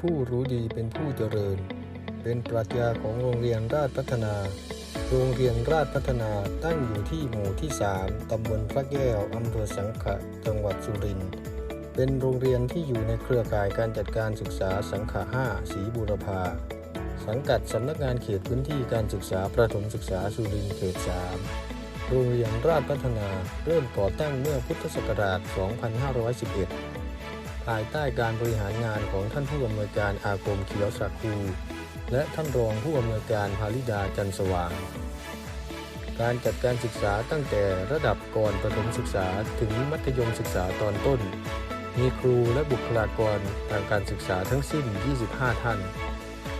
ผู้รู้ดีเป็นผู้เจริญ เป็นปรัชญาของโรงเรียนราชพัฒนา โรงเรียนราชพัฒนาตั้งอยู่ที่หมู่ที่ 3 ตำบลพระแก้ว อำเภอสังขะ จังหวัดสุรินทร์ เป็นโรงเรียนที่อยู่ในเครือข่ายการจัดการศึกษาสังขะ5สีบุรพา สังกัดสำนักงานเขตพื้นที่การศึกษาประถมศึกษาสุรินทร์เขต 3 โรงเรียนราชพัฒนาเริ่มก่อตั้งเมื่อพุทธศักราช 2511 ภายใต้การบริหารงานของท่านผู้อำนวยการอาคมเขียวสักคูและท่านรองผู้อำนวยการภาริดาจันสว่าง การจัดการศึกษาตั้งแต่ระดับก่อนประถมศึกษาถึงมัธยมศึกษาตอนต้น มีครูและบุคลากรทางการศึกษาทั้งสิ้น 25 ท่าน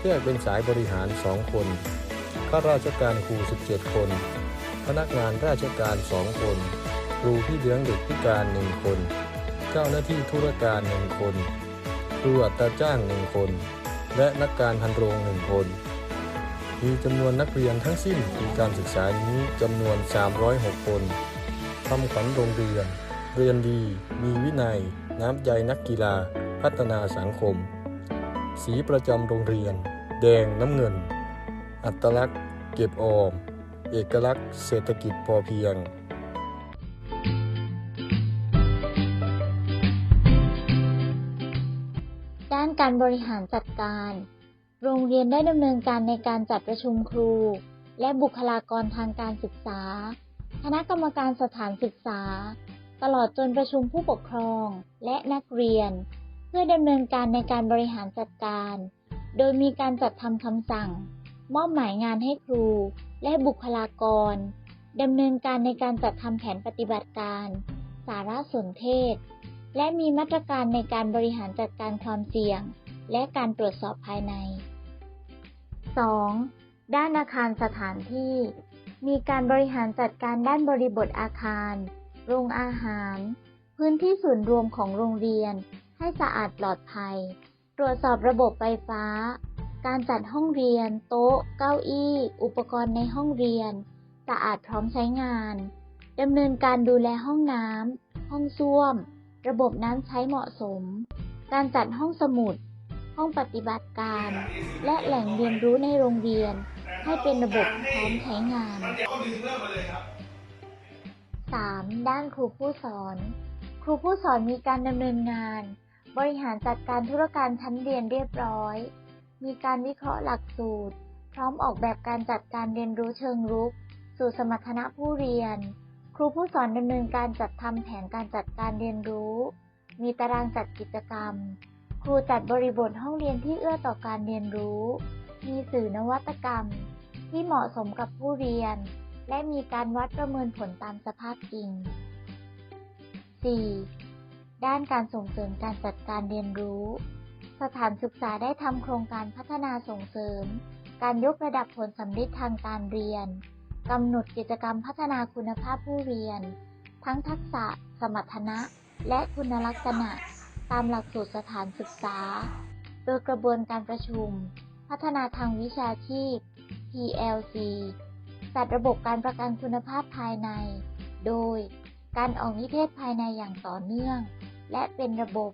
แยกเป็นสายบริหาร 2 คนข้าราชการครู 17 คน พนักงานราชการ 2 คน ครูพี่เลี้ยงเด็กพิการ 1 คน จ้าหน้าที่ธุรการ1คนครูอัตราจ้าง1คน และนักการพันโรง1คน มีจำนวนนักเรียนทั้งสิ้นปีการศึกษานี้จำนวน 306 คนทำขวัญโรงเรียน เรียนดี มีวินัย น้ำใจนักกีฬา พัฒนาสังคม สีประจำโรงเรียน แดงน้ำเงิน อัตลักษณ์ เก็บออม เอกลักษณ์ เศรษฐกิจพอเพียง การบริหารจัดการ โรงเรียนได้ดำเนินการในการจัดประชุมครู และบุคลากรทางการศึกษา คณะกรรมการสถานศึกษา ตลอดจนประชุมผู้ปกครองและนักเรียน เพื่อดำเนินการในการบริหารจัดการ โดยมีการจัดทำคำสั่ง มอบหมายงานให้ครู และบุคลากรดำเนินการในการจัดทำแผนปฏิบัติการ สารสนเทศ และมีมาตรการในการบริหารจัดการความเสี่ยง และการตรวจสอบภายใน 2. ด้านอาคารสถานที่ มีการบริหารจัดการด้านบริบทอาคาร โรงอาหาร พื้นที่ส่วนรวมของโรงเรียน ให้สะอาดปลอดภัย ตรวจสอบระบบไฟฟ้า การจัดห้องเรียน โต๊ะ เก้าอี้ อุปกรณ์ในห้องเรียน สะอาดพร้อมใช้งานดำเนินการดูแลห้องน้ำห้องส้วม ระบบน้ำใช้เหมาะสม การจัดห้องสมุด ห้องปฏิบัติการ และแหล่งเรียนรู้ในโรงเรียน ให้เป็นระบบพร้อมใช้งาน 3. ด้านครูผู้สอน ครูผู้สอนมีการดำเนินงาน บริหารจัดการธุรการชั้นเรียนเรียบร้อย มีการวิเคราะห์หลักสูตร พร้อมออกแบบการจัดการเรียนรู้เชิงรุก สู่สมรรถนะผู้เรียน ครูผู้สอนดำเนินการจัดทำแผนการจัดการเรียนรู้ มีตารางจัดกิจกรรม ครูจัดบริบทห้องเรียนที่เอื้อต่อการเรียนรู้ มีสื่อนวัตกรรม ที่เหมาะสมกับผู้เรียน และมีการวัดประเมินผลตามสภาพจริง 4. ด้านการส่งเสริมการจัดการเรียนรู้ สถานศึกษาได้ทำโครงการพัฒนาส่งเสริม การยกระดับผลสำลิดทางการเรียน กำหนดกิจกรรมพัฒนาคุณภาพผู้เรียน ทั้งทักษะ สมรรถนะ และคุณลักษณะ ตามหลักสูตรสถานศึกษา โดยกระบวนการประชุม พัฒนาทางวิชาชีพ PLC จัดระบบการประกันคุณภาพภายใน โดยการออกนิเทศภายในอย่างต่อเนื่อง และเป็นระบบ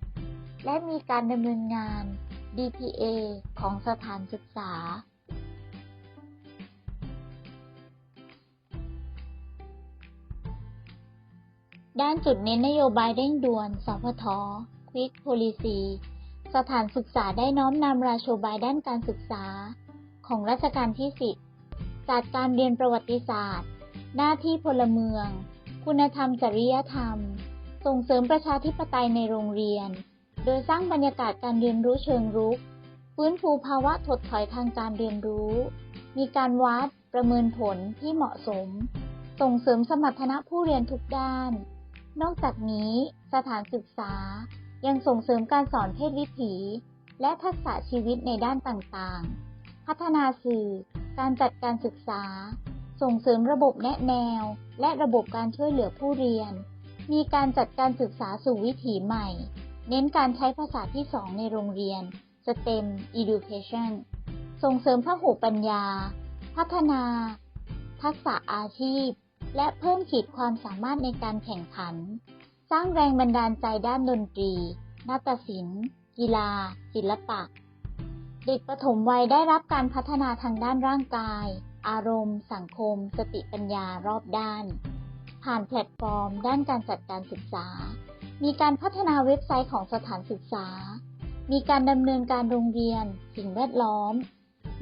และมีการดำเนินงาน DPA ของสถานศึกษา ด้านจุดเน้นนโยบายเร่งด่วน สพท Quick Policy สถานศึกษาได้น้อมนำราโชบายด้านการศึกษา ของรัชกาลที่ 10 จัดการเรียนประวัติศาสตร์ หน้าที่พลเมือง คุณธรรมจริยธรรม ส่งเสริมประชาธิปไตยในโรงเรียน โดยสร้างบรรยากาศการเรียนรู้เชิงรุก ฟื้นฟูภาวะถดถอยทางการเรียนรู้ มีการวัดประเมินผลที่เหมาะสม ส่งเสริมสมรรถนะผู้เรียนทุกด้าน นอกจากนี้สถานศึกษายังส่งเสริมการสอนเพศวิถี และทักษะชีวิตในด้านต่างๆ พัฒนาสื่อ การจัดการศึกษา ส่งเสริมระบบแนะแนว และระบบการช่วยเหลือผู้เรียน มีการจัดการศึกษาสู่วิถีใหม่ เน้นการใช้ภาษาที่สองในโรงเรียน STEM Education ส่งเสริมพหูปัญญา พัฒนา ทักษะอาชีพ และเพิ่มขีดความสามารถในการแข่งขัน สร้างแรงบันดาลใจด้านดนตรี นาฏศิลป์ กีฬา ศิลปะ เด็กปฐมวัยได้รับการพัฒนาทางด้านร่างกาย อารมณ์ สังคม สติปัญญารอบด้าน ผ่านแพลตฟอร์ม ด้านการจัดการศึกษา มีการพัฒนาเว็บไซต์ของสถานศึกษา มีการดำเนินการโรงเรียน สิ่งแวดล้อม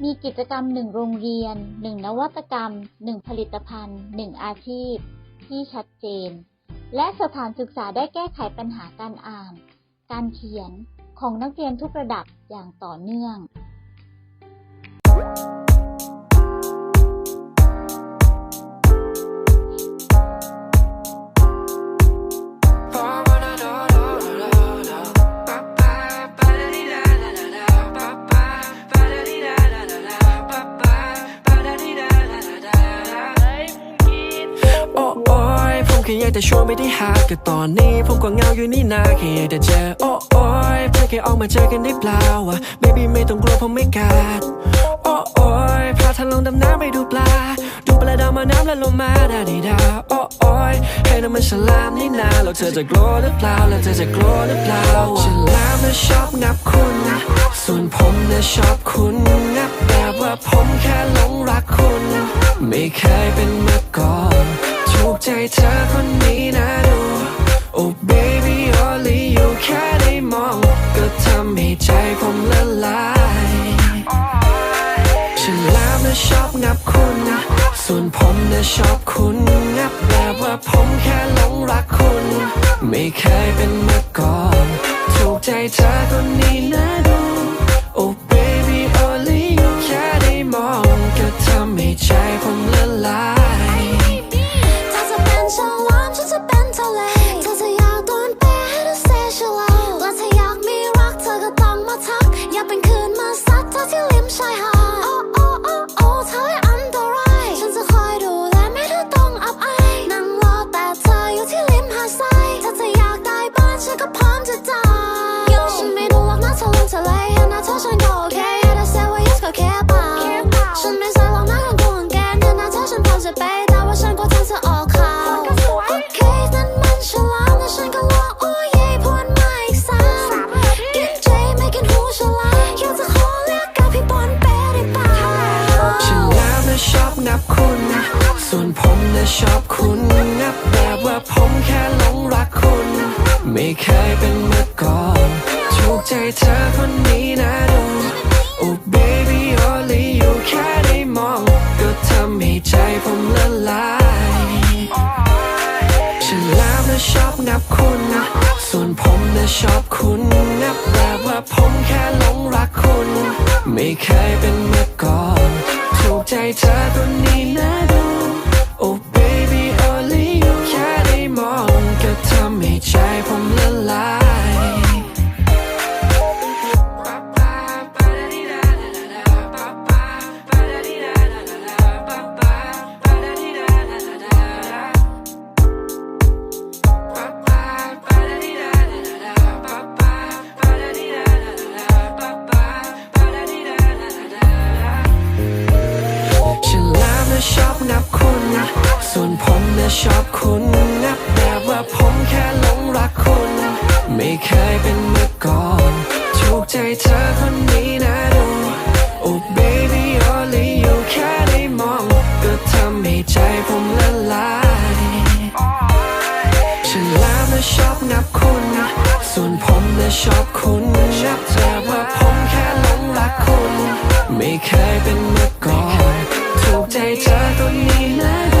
มีกิจกรรมหนึ่งโรงเรียนหนึ่งนวัตกรรมหนึ่งผลิตภัณฑ์หนึ่งอาชีพ ที่ชัดเจน และสถานศึกษาได้แก้ไขปัญหาการอ่าน การเขียนของนักเรียนทุกระดับอย่างต่อเนื่อง แค่อยากจะชวนไปที่หาก็ตอนนี้ผมก็เหงาอยู่นี่นาแค่อยากจะเจอโอ้โอ้ยเพื่อแค่ออกมาเจอกันได้เปล่าวะ baby ไม่ต้องกลัวผมไม่กัดโอ้โอ้ยพาเธอลงดำน้ำไปดูปลา ดูปลาดาวมาน้ำและลงมาดาดีดาโอ้โอ้ยให้น้ำมันฉลามนี่นาแล้วเธอจะกลัวหรือเปล่าแล้วเธอจะกลัวหรือเปล่าฉลามน่ะชอบงับคุณส่วนผมน่ะชอบคุณงับแบบว่าผมแค่หลงรักคุณ ไม่เคยเป็นมาก่อน ใจเธอคนนี้นะดู Oh baby only you แค่ได้มอง ก็ทำให้ใจผมละลายฉันแล้วนะชอบงับคุณนะ ส่วนผมนะชอบคุณงับแบบว่าผมแค่หลงรักคุณ ไม่เคยเป็นมาก่อน ถูกใจเธอคนนี้นะดู วนผมนะชอบคุณงับแบบว่าผมแค่หลงรักคุณ ไม่เคยเป็นมาก่อนถูกใจเธอคนนี้นะดู Oh baby only you แค่ได้มอง ก็ทำให้ใจผมละลายฉันแล้วนะชอบงับคุณส่วนผมนะชอบคุณงับแบบว่าผมแค่หลงรักคุณ ไม่เคยเป็นมาก่อนถูกใจเธอคนนี้นะดู ไม่เคยเป็นมาก่อนถูกใจเธอคนนี้นะดู Oh baby only you แค่ได้มอง ก็ทำให้ใจผมละลายฉันลาบและชอบนับคุณ ส่วนผมและชอบคุณนับเธอว่าผมแค่หลงรักคุณ ไม่เคยเป็นมาก่อนถูกใจเธอคนนี้นะดู